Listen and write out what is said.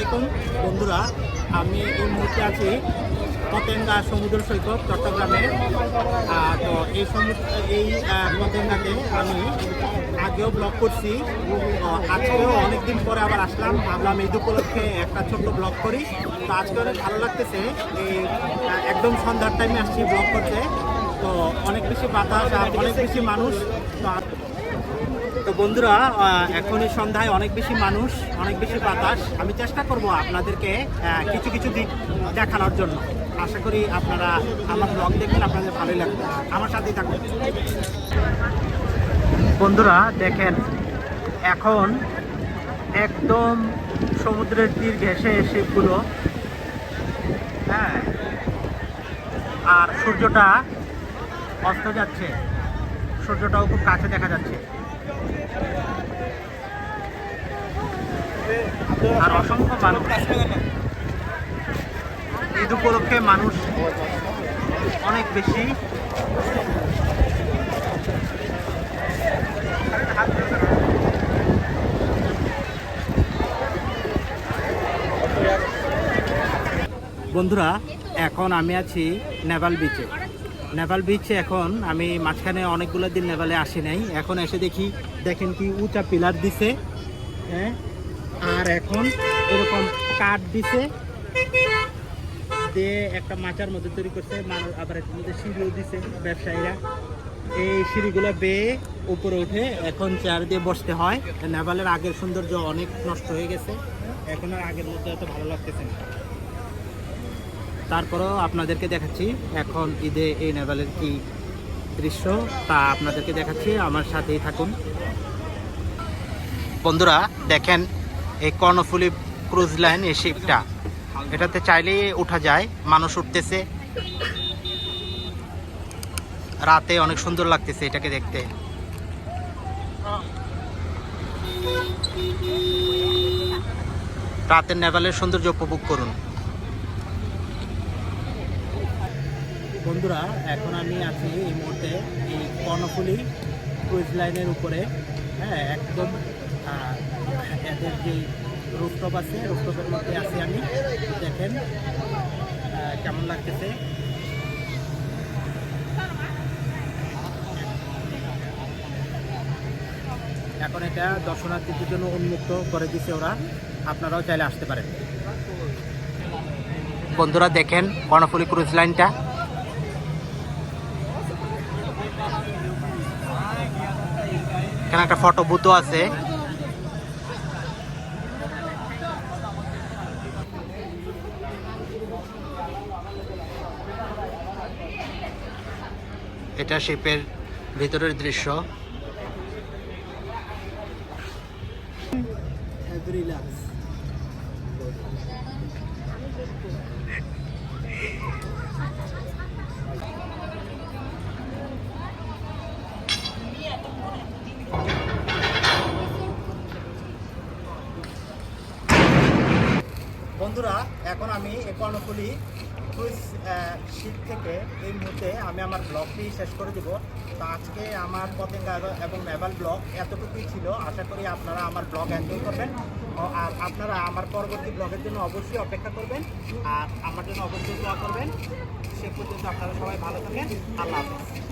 আলাইকুম। বন্ধুরা, আমি এই মুহূর্তে আছি পতেঙ্গা সমুদ্র সৈকত, চট্টগ্রামে। তো এই সমুদ্র এই পতেঙ্গাতে আমি আগেও ব্লগ করছি। আজকেও অনেকদিন পরে আবার আসলাম। ভাবলাম এই উপলক্ষে একটা ছোট্ট ব্লগ করি। তো আজকে অনেক ভালো লাগতেছে এই একদম সন্ধ্যার টাইমে আসছি ব্লগ করতে। তো অনেক বেশি বাতাস আর অনেক বেশি মানুষ। তো তো বন্ধুরা এখনই সন্ধ্যায় অনেক বেশি মানুষ, অনেক বেশি বাতাস। আমি চেষ্টা করব আপনাদেরকে কিছু কিছু দিক দেখানোর জন্য। আশা করি আপনারা আমার ব্লগ দেখবেন, আপনাদের ভালোই লাগবে। আমার সাথেই থাকবেন বন্ধুরা, দেখেন, এখন একদম সমুদ্রের তীর ঘেসে শিপগুলো হ্যাঁ আর সূর্যটা অস্ত যাচ্ছে। সূর্যটাও খুব কাছে দেখা যাচ্ছে। আর অসংখ্য মানুষ। ঈদ উপলক্ষে মানুষ অনেক বেশি। বন্ধুরা এখন আমি আছি নেভাল বিচে নেভাল বিচে এখন আমি মাঝখানে অনেকগুলো দিন নেভালে আসি নাই। এখন এসে দেখি, দেখেন কি উঁচা পিলার দিছে হ্যাঁ? আর এখন এরকম কাঠ দিছে, দিয়ে একটা মাচার মধ্যে তৈরি করছে আবার এর মধ্যে সিঁড়িও দিছে ব্যবসায়ীরা। এই সিঁড়িগুলো বেয়ে উপরে উঠে এখন চেয়ার দিয়ে বসতে হয়। নেভালের আগের সৌন্দর্য অনেক নষ্ট হয়ে গেছে। এখন আর আগের মতো এত ভালো লাগতেছে না। তারপরেও আপনাদেরকে দেখাচ্ছি, এখন ঈদে এই নেভালের কি দৃশ্য তা আপনাদেরকে দেখাচ্ছি, আমার সাথেই থাকুন। বন্ধুরা, দেখেন এই কর্ণফুলি ক্রুজ লাইন এই শিপটা এটাতে চাইলেই ওঠা যায়, মানুষ উঠতেছে। রাতে অনেক সুন্দর লাগতেছে এটাকে দেখতে। রাতের নেভালের সৌন্দর্য উপভোগ করুন। বন্ধুরা, এখন আমি আছি এই মুহূর্তে এই কর্ণফুলি ক্রুজ লাইনের উপরে। হ্যাঁ একদম এদের যে রুফটপ আছে রুফটপের মধ্যে আছি আমি। দেখেন কেমন লাগতেছে। এখন এটা দর্শনার্থীদের জন্য উন্মুক্ত করে দিছে ওরা। আপনারাও চাইলে আসতে পারেন। বন্ধুরা, দেখেন কর্ণফুলি ক্রুজ লাইনটা এখানে একটা ফটো বুথও আছে। এটা শিপের ভিতরের দৃশ্য। বন্ধুরা, এখন আমি এই কর্ণফুলি ক্রুজ শীত থেকে এই মুহূর্তে আমি আমার ব্লগটি শেষ করে দেব। তো আজকে আমার পতেঙ্গা এবং- নেভাল ব্লগ এতটুকুই ছিল। আশা করি আপনারা আমার ব্লগ এনজয় করবেন। আর আপনারা আমার পরবর্তী ব্লগের জন্য অবশ্যই অপেক্ষা করবেন। আর আমার জন্য অবশ্যই দোয়া করবেন। সে পর্যন্ত আপনারা সবাই ভালো থাকেন। আল্লাহ হাফেজ।